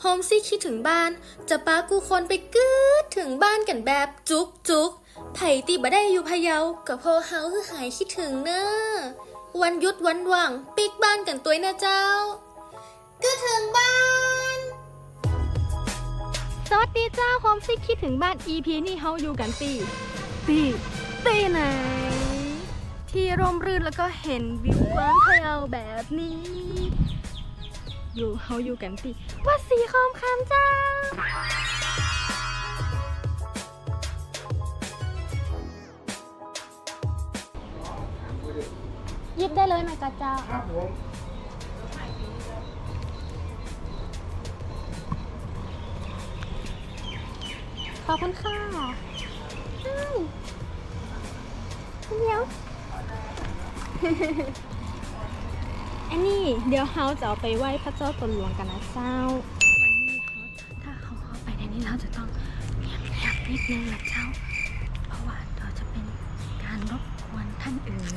โฮมซี่คิดถึงบ้าน จะป้ากูคนไปกึดถึงบ้านกันแบบจุกจุกไผ่ตีบ่ได้อยู่พะเยากับพอเฮาคือหายคิดถึงเนอะวันยุดวันว่างปิกบ้านกันตัวนะเจ้าก็ถึงบ้านสวัสดีเจ้าโฮมซิกคิดถึงบ้าน EP นี่เฮาอยู่กันตีตีตีไหน ที่ร่มรื่นแล้วก็เห็นวิวกว้างพะเยาแบบนี้ อยู่เฮาอยู่กันตีวัดสีคอมคำเจ้ายิบได้เลยไหมกะเจ้า ครับผมขอบคุณค่ะอ้าวเดี๋ยว อันนี้เดี๋ยวเฮาจะเอาไปไหว้พระเจ้าตนหลวงกันนะเจ้า วันนี้เขาถ้าเขาเข้าไปในนี้เราจะต้องเงียบเงียบนิดนึงนะเจ้า เพราะว่าเราจะเป็นการรบกวนท่านอื่น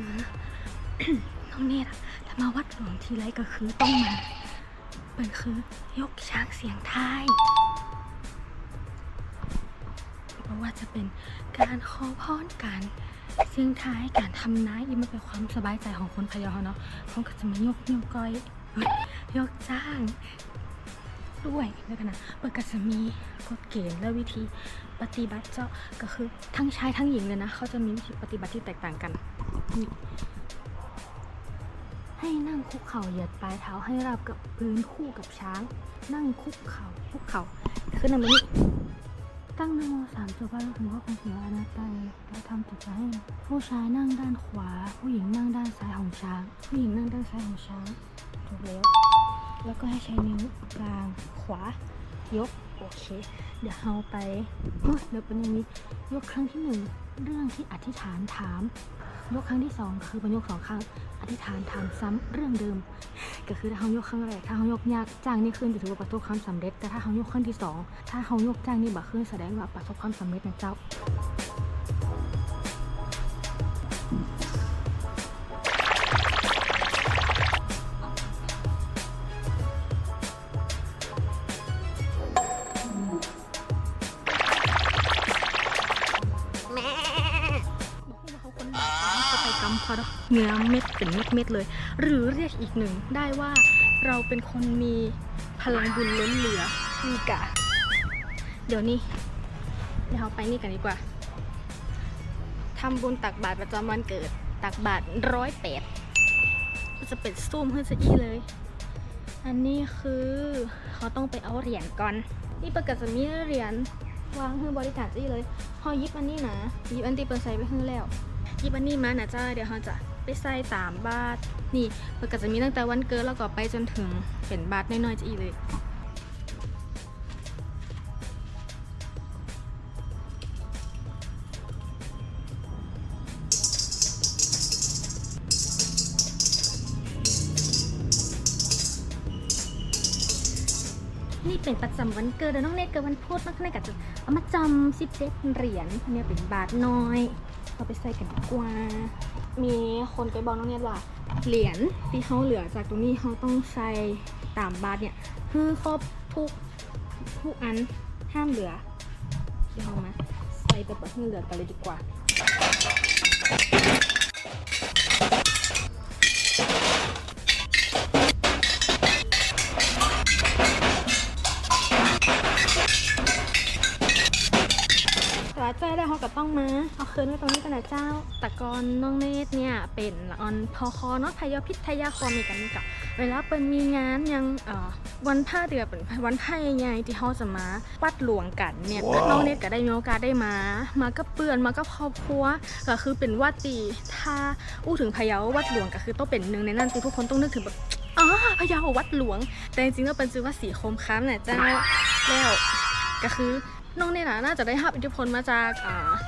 คือน้องเนตรถ้ามาวัดหลวงทีไรก็คือต้องมาเป็นคือยกช้างเสียงไทยเพราะว่าจะเป็นการขอพรการเสียงท้ายการทำนายอีมันเป็นความสบายใจของคนพะเยาเนาะเขาก็จะมายกนิ้วก้อยยกจ้างด้วยนะคะนนะเปิดกัจะมีกฎเกณฑ์และวิธีปฏิบัติเจ้าก็คือทั้งชายทั้งหญิงเลยนะ เขาจะมีวิธีปฏิบัติที่แตกต่างกัน ให้นั่งคุกเข่าเหยียดปลายเท้าให้ราบกับพื้นคู่กับช้าง นั่งคุกเข่าคุกเข่าขึ้นมานี้ตั้งนโมสามจบว่าถึงว่าเป็นเสียอนาตายแล้วทำจิตใจให้ผู้ชายนั่งด้านขวา ผู้หญิงนั่งด้านซ้ายของช้าง ผู้หญิงนั่งด้านซ้ายของช้างถูกแล้วแล้วก็ให้ใช้นิ้วกลางขวายกโอเค เดี๋ยวเราไปเฮ้ยเดี๋ยวเป็นอย่างนี้ยกครั้งที่หนึ่งเรื่องที่อธิษฐานถาม ยกครั้งที่สองคือเป็นยกสองครั้งอธิษฐานถามซ้ำเรื่องเดิม ก็คือถ้าเขายกครั้งแรกถ้าเขายกยากจ้างนี่ขึ้นจะถือว่าประสบความสำเร็จ แต่ถ้าเขายกครั้งที่สองถ้าเขายกจ้างนี่บ่ขึ้นแสดงว่าประสบความสำเร็จนะเจ้าำเขาดเนื้อเม็ดเป็นเม็ดๆเลย หรือเรียกอีกหนึ่งได้ว่าเราเป็นคนมีพลังบุญล้นเหลือมีกะ เดี๋ยวนี้เดี๋ยวเราไปนี่กันดีกว่าทำบุญตักบาตรประจำวันเกิด ตักบาตรร้อยแปดจะเป็นซูมขึ้นซะอีเลย อันนี้คือเขาต้องไปเอาเหรียญก่อน นี่ประกาศจะมีเหรียญวางให้บริการจี้เลยพอยิบอันนี้นะยิบอันที่เปิดใส่ไปให้แล้ว ยิบอันนี้มานะจ้าเดี๋ยวเขาจะไปใส่ตามบาทนี่มันก็จะมีตั้งแต่วันเกิดแล้วก็ไปจนถึงเป็นบาทน้อยๆจะอีกเลยนี่เป็นประจำวันเกิดเดี๋ยวน้องเนตเกิดวันพุธน้องเนตก็จะเอามาจำสิบเจ็ดเหรียญอันนี้เป็นบาทน้อย เราไปใส่กันดีกว่า มีคนไปบอกน้องเนี่ยว่า เหรียญที่เขาเหลือจากตรงนี้เขาต้องใส่ตามบาทเนี่ยคือครบทุกทุกอันห้ามเหลือเดี๋ยวเรามาใส่ไปแบบให้เหลือกันเลยดีกว่า แต่ว่าใจได้เขาก็ต้องมาเอาคืนไว้ตรงนี้กันนะเจ้าแต่ก่อนน้องเนตเนี่ยเป็นละออนพอคอเนาะพยาพิษทยาคอมีกันนี่กับเวลาเป็นมีงานยังเอ่อวันผ้าเดือเป็นวันผ้าใหญ่ๆที่เขาจะมาวัดหลวงกันเนี่ยน้องเนตก็ได้มีโอกาสได้มา มากับเปื่อนมากับครอบครัวก็คือเป็นวัดตีถ้าอู้ถึงพะเยาวัดหลวงก็คือต้องเป็นหนึ่งในนั้นที่ทุกคนต้องนึกถึงแบบอ๋อพะเยาวัดหลวง แต่จริงๆแล้วเป็นชื่อว่าสีโคมค้ำน่ะเจ้าแล้วก็คือ น้องเนี่ยนะน่าจะได้รับอิทธิพลมาจาก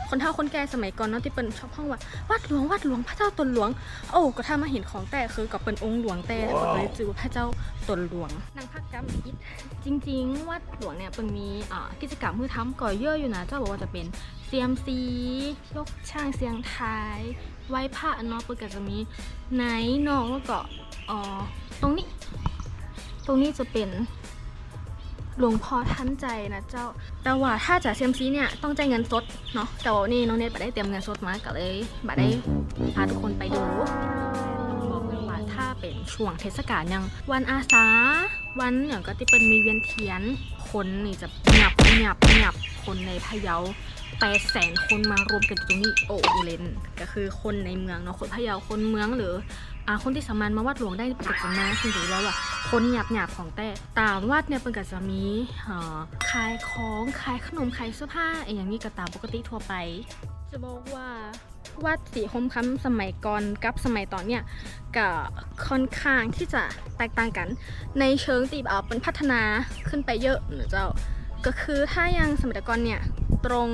คนเฒ่าคนแก่สมัยก่อนเนาะที่เป็นชอบห้องว่าวัดหลวงวัดหลวงพระเจ้าตนหลวง โอ้ก็ถ้ามาเห็นของแต่คือกับเป็นองค์หลวงแต่ก็เลยจือว่าพระเจ้าตนหลวงนางพักกรรมอิฐจริง ๆ วัดหลวงเนี่ยเป็นมีกิจกรรมมือทำก่อเยอะอยู่นะเจ้าบอกว่าจะเป็นเซียมซียกช่างเสียงไทยไหว้พระเนาะเปิดก็จะมีไหนน้องแล้วก็อ๋อตรงนี้ ตรงนี้จะเป็น หลวงพ่อท่านใจนะเจ้า แต่ว่าถ้าจะเซียมซีเนี่ยต้องจ่ายเงินสดเนาะ แต่ว่านี่น้องเนทบัได้เตรียมเงินสดมาก็เลยบัได้พาทุกคนไปดูต้องบอกเลยว่าถ้าเป็นช่วงเทศกาลยังวันอาสา วันอย่างก็ที่เป็นมีเวียนเทียน คนนี่จะหยับหยับหยับคนในพะเยาแปดแสนคนมารวมกันตรงนี้โอ้เลนก็คือคนในเมืองเนาะคนพะเยาคนเมืองหรือ คนที่สามารถมาวัดหลวงได้เป็นจำนวนคือถือว่าว่าคนหยาบหยาบๆของแต่ตามวัดเนี่ยเป็นก็จะมีขายของขายขนมขายเสื้อผ้าอย่างนี้ก็ตามปกติทั่วไป จะบอกว่าวัดสีคมคำสมัยก่อนกับสมัยตอนเนี่ยก็ค่อนข้างที่จะแตกต่างกัน ในเชิงตีบเอาเป็นพัฒนาขึ้นไปเยอะนะเจ้าก็คือถ้ายังสมัยก่อนเนี่ยตรง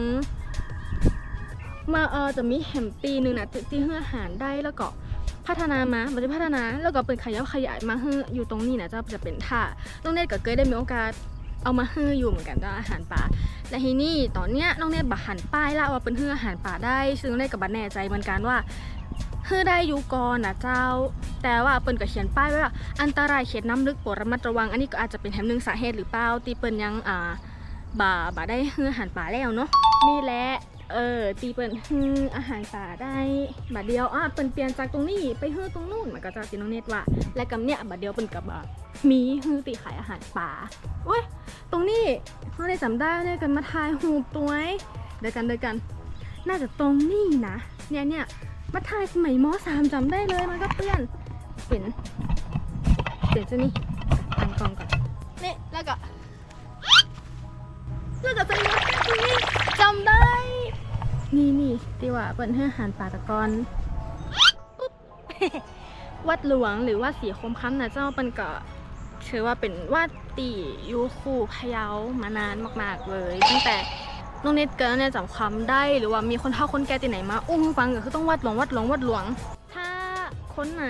มาเออจะมีแหมปีหนึ่งนะที่เฮืออาหารได้แล้วก็ พัฒนามามันจะพัฒนาแล้วก็เป็นขยับขยายมาให้อยู่ตรงนี้นะจะจะเป็นท่าน้องเนตกับเกยได้มีโอกาสเอามาให้อยู่เหมือนกันจ้าอาหารป่าและทีนี่ตอนเนี้ยน้องเนตบัหันป้ายละว่าเป็นเฮืออาหารป่าได้ ซึ่งน้องเนตกับบันแน่ใจเหมือนกันว่าเฮือได้อยู่ก่อนนะเจ้า แต่ว่าเปิ้นก็เขียนป้ายไว้ว่าอันตรายเขตน้ำลึกโปรดระมัดระวังอันนี้ก็อาจจะเป็นแถมหนึ่งสาเหตุหรือเปล่าตีเปิ้นยังอ่าบ่าบ่าได้เฮืออาหารป่าแล้วเนาะนี่แหละ เออตีเปิ่นฮืออาหารป่าได้บัดเดียวอะเปิ่นเปลี่ยนจากตรงนี้ไปฮือตรงนู่นมันก็จะตีน้องเนตว่าและกับเนี่ยบัดเดียวเปิ่นกับอะมีฮือตีขายอาหารป่าเว้ยตรงนี้เขาได้จำได้เนี่ยกันมาทายหูตัวไอ้เดี๋ยวกันเดี๋ยวกัน น่าจะตรงนี้นะเนี่ยเนี่ยมาทายสมัยมสามจำได้เลยมันก็เปื้อนเป็นเดี๋ยวจะนี่ตั้งกล้องก่อนนี่แล้วก็แล้วก็จะมีตรงนี้จำได้ นี่นี่ที่ว่าเปิดให้อาหารป่าตะกอนวัดหลวงหรือว่าสีคมคำนะเจ้าเป็นก็ถือว่าเป็นวัดตีอยู่คู่พะเยามานานมากๆเลย ตั้งแต่น้องเนตเกิดเนี่ยจำความได้หรือว่ามีคนเฒ่าคนแก่ที่ไหนมา อุ้มฟังก็คือต้องวัดหลวงวัดหลวงวัดหลวง ถ้าคนไหน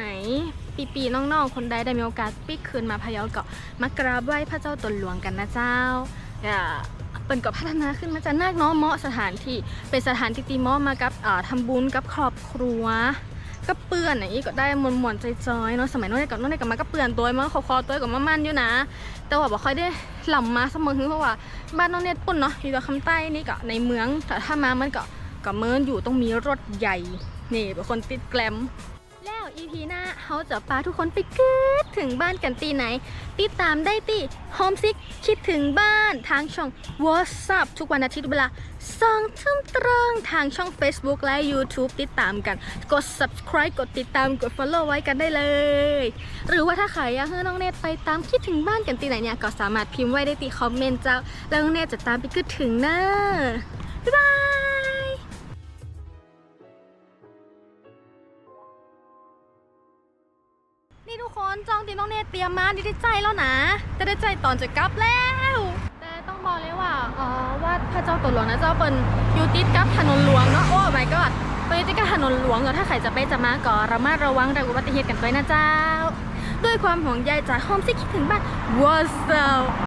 ปีปีน้องๆ คนใดได้มีโอกาสปิกคืนมาพะเยาก็มากราบไหว้พระเจ้าตนหลวงกันนะเจ้าอย่า เป็นก็พัฒนาขึ้นมาจากนักเนาะเหมาะสถานที่เป็นสถานที่ตีเหมอมากับอ่าทำบุญกับครอบครัวก็เปื่อนอย่างนี้ก็ได้มวนมวนๆใจๆเนาะสมัยโน้นเนี่ยกับโน้นเนี่ยกับมาก็เปื่อนตัวมาคอคอตัวกับมามันอยู่นะ แต่ว่าบ่ค่อยได้หล่ำมาเสมอเพราะว่าบ้านน้องเนี่ยปุ่นเนาะอยู่ตะคำใต้นี่ก็ในเมืองแต่ถ้ามามันก็ก็เมินอยู่ต้องมีรถใหญ่นี่เป็นคนติดแกลม แล้ว EP หน้าเขาจะพาทุกคนไปกึดถึงบ้านกันตีไหน ติดตามได้ที่ Home Sick คิดถึงบ้านทางช่อง WhatsApp ทุกวันอาทิตย์เวลาสองทุ่มตรงทางช่อง Facebook และ YouTube ติดตามกัน กด subscribe กดติดตามกด follow ไว้กันได้เลย หรือว่าถ้าใครอยากให้น้องเนตไปตามคิดถึงบ้านกันตีไหนเนี่ย ก็สามารถพิมพ์ไว้ได้ที่คอมเมนต์เจ้า แล้วน้องเนตจะตามไปกึดถึงนะบ๊ายบาย จองตีน้องเนเตรียมมาดีใจแล้วนะจะได้ใจตอนจะกลับแล้ว แต่ต้องบอกเลยว่าอ๋อวัดพระเจ้าตัวหลวงนะเจ้าเป็นอยู่ติดกับถนนหลวงเนาะโอ้ my god เป็นอยู่ติดกับถนนหลวงเนาะถ้าใครจะไปจะมาก็ระมัดระวังรื่องอุบัติเหตุกันด้วยนะเจ้า ด้วยความห่วงใยจากโฮมซิคิดถึงบ้าน What's up